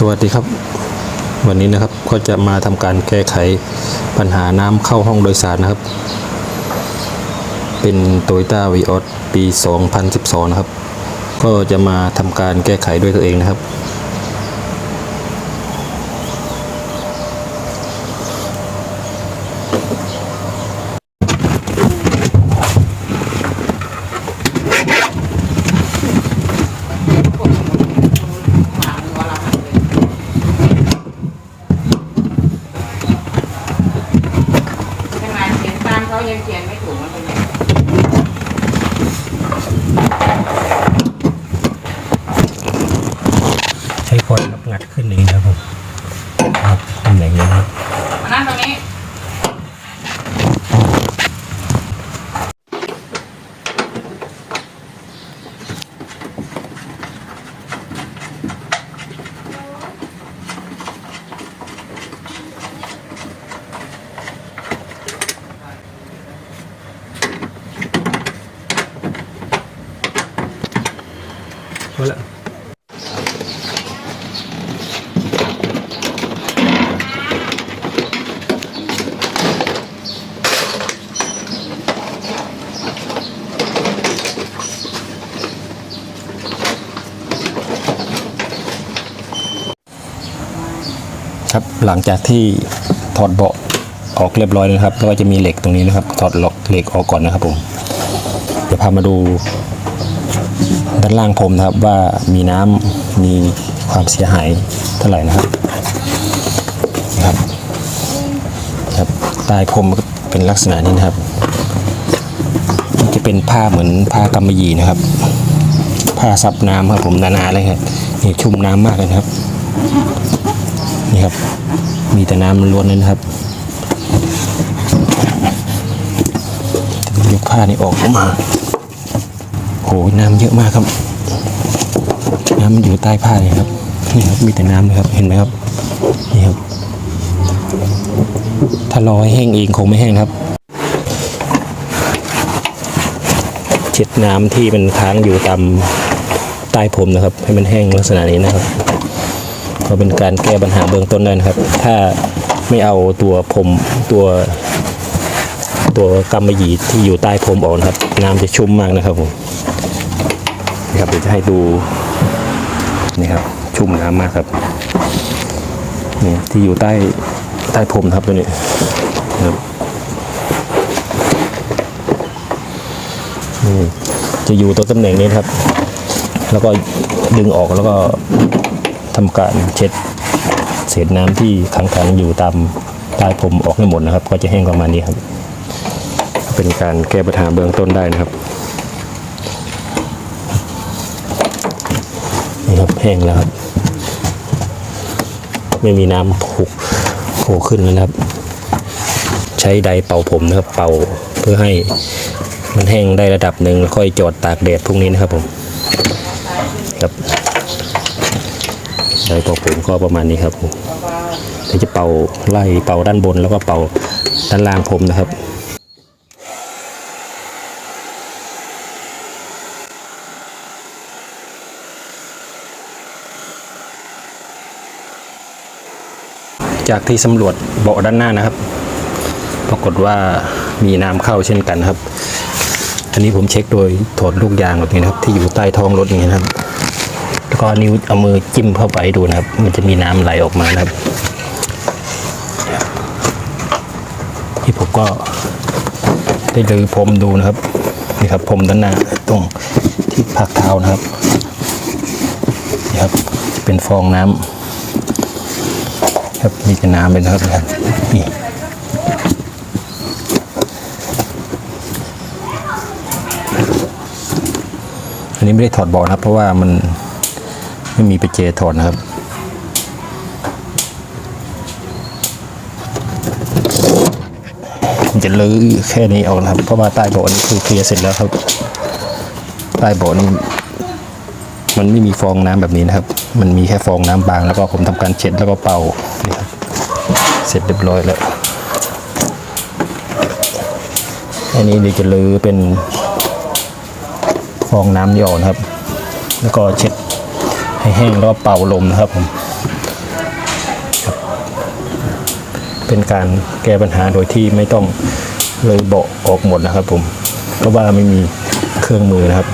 สวัสดีครับ วันนี้นะครับก็จะมาทำการแก้ไขปัญหาน้ำเข้าห้องโดยสารนะครับ เป็น t o y ต้าวีออปี 2012 นะครับ ก็จะมาทำการแก้ไขด้วยตัวเองนะครับ ขนาดเขียนตาม เขายังเขียนไม่ถูกมันเป็นไงไงคนครับงัดขึ้นนี้นะครับผมครับตำแหน่งนี้ครับ มานั่งตรงนี้ เอาละครับ หลังจากที่ถอดเบาะออกเรียบร้อยแล้วนะครับแล้วก็จะมีเหล็กตรงนี้นะครับ ถอดล็อกเหล็กออกก่อนนะครับผมเดี๋ยวพามาดูด้านล่างผมนะครับว่ามีน้ำมีความเสียหายเท่าไหร่นะครับนะครับครับใต้ผมก็เป็นลักษณะนี้นะครับจะเป็นผ้าเหมือนผ้ากำมะหยี่นะครับ ผ้าซับน้ำครับผมหนาๆเลยครับนี่ชุ่มน้ำมากเลยครับนี่ครับ มีแต่น้ำล้วนเลยนะครับยกผ้านี่ออกมาโหน้ำเยอะมากครับ น้ำมันอยู่ใต้ผ้าเลยครับนี่ครับมีแต่น้ำเลยครับเห็นไหมครับนี่ครับ ถ้ารอให้แห้งเองคงไม่แห้งครับเช็ดน้ำที่มันค้างอยู่ตามใต้ผมนะครับ ให้มันแห้งลักษณะนี้นะครับ ก็เป็นการแก้ปัญหาเบื้องต้นได้นะครับ ถ้าไม่เอาตัวผมตัว ตัวกำมะหยี่ที่อยู่ใต้ผมออกนะครับ น้ำจะชุ่มมากนะครับผมนี่ครับเดี๋ยวจะให้ดูนี่ครับ ชุ่มน้ำมากครับนี่ที่อยู่ใต้ใต้ผมนะครับตัวนี้นะครับนี่จะอยู่ตรงตำแหน่งนี้ครับ แล้วก็ดึงออกแล้วก็ ทำการเช็ดเศษน้ำที่ค้างๆอยู่ตามใต้ผมออกให้หมดนะครับ ก็จะแห้งประมาณนี้ครับ เป็นการแก้ปัญหาเบื้องต้นได้นะครับนี่ครับแห้งแล้วครับ ไม่มีน้ำผุโผล่ขึ้นแล้วนะครับ ใช้ไดร์เป่าผมนะครับ เป่าเพื่อให้มันแห้งได้ระดับหนึ่งแล้วค่อยจอดตากแดดพรุ่งนี้นะครับผมครับ ไดร์เป่าผมก็ประมาณนี้ครับผมเดี๋ยวจะเป่าไล่เป่าด้านบนแล้วก็เป่าด้านล่างผมนะครับจากที่สำรวจเบาะด้านหน้านะครับ ปรากฏว่ามีน้ำเข้าเช่นกันครับ อันนี้ผมเช็คโดยถอดลูกยางแบบนี้นะครับ ที่อยู่ใต้ท้องรถอย่างนี้นะครับ แล้วก็นิ้วเอามือจิ้มเข้าไปดูนะครับ มันจะมีน้ำไหลออกมานะครับที่ผมก็ได้ลือพรมดูนะครับนี่ครับพรมด้านหน้าตรงที่พักเท้านะครับนี่ครับจะเป็นฟองน้ำครับมีแต่น้ำเลยนะครับนี่อันนี้ไม่ได้ถอดบาะนะครับ เพราะว่ามัน ไม่มีไปเจถอดนะครับจะลื้อแค่นี้ออกนะครับเพราะว่าใต้เบนี่คือเคลียร์เสร็จแล้วครับ ใต้เบนี่มันไม่มีฟองน้ำแบบนี้นะครับ มันมีแค่ฟองน้ำบางแล้วก็ผมทำการเช็ดแล้วก็เป่านี่ครับเสร็จเรียบร้อยแล้วอันนี้เดี๋ยวจะลื้อเป็นฟองน้ำนี่ออกนะครับ แล้วก็เช็ด ให้แห้งแล้วเป่าลมนะครับผมเป็นการแก้ปัญหาโดยที่ไม่ต้องเลยเบาะออกหมดนะครับผมเพราะว่าไม่มีเครื่องมือนะครับ